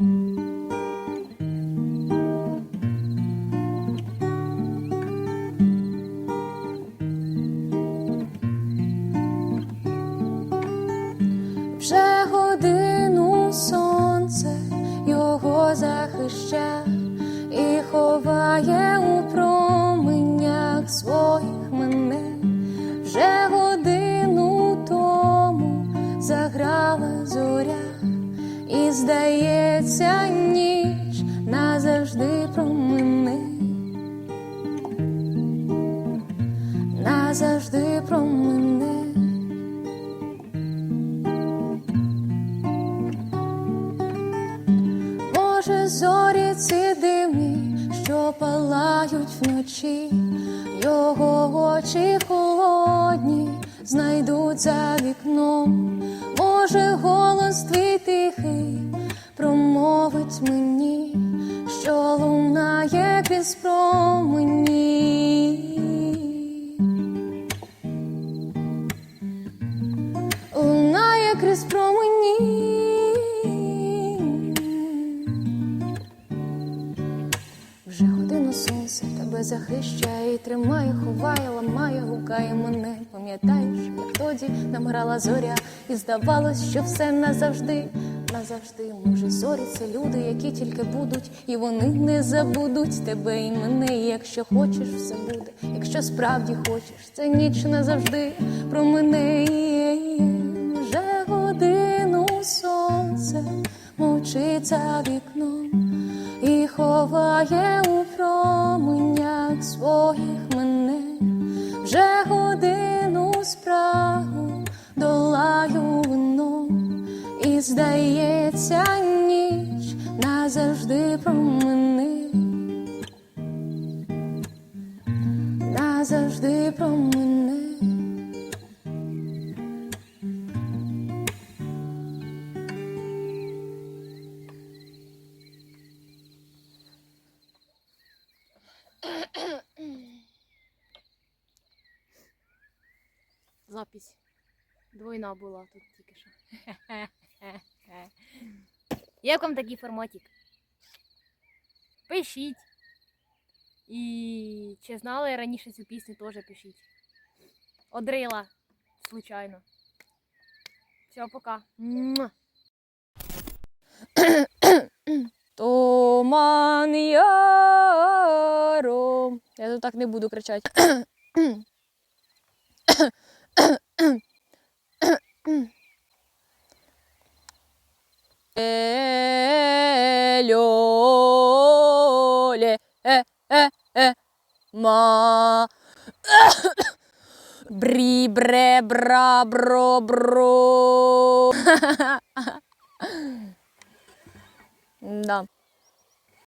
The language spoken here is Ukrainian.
Вже годину сонце його захища і ховає Назавжди промине. Може, зорі ці димні, що палають вночі, його очі холодні знайдуть за вікном. Може, голос твій тихий промовить мені, що лунає крізь промені. Крізь промені. Вже годину сонце тебе захищає, і тримає, ховає, ламає, гукає мене. Пам'ятаєш, як тоді нам грала зоря, і здавалось, що все назавжди, назавжди. Може, зорі це люди, які тільки будуть, і вони не забудуть тебе і мене. І якщо хочеш, все буде. Якщо справді хочеш, це ніч назавжди про мене. За вікном і ховає у променях своїх мене. Вже годину спрагу долаю вином, і здається, ніч назавжди про мене. Назавжди про мене. Запись. Двойна була тут тільки що. Як вам такий форматик? Пишіть. І чи знали раніше цю пісню, теж пишіть. Одрила. Случайно. Все, пока. Муа. Туман яром. Я тут так не буду кричати. Льоле, е, е, е, ма. Брі, бре, бра, бро, бро.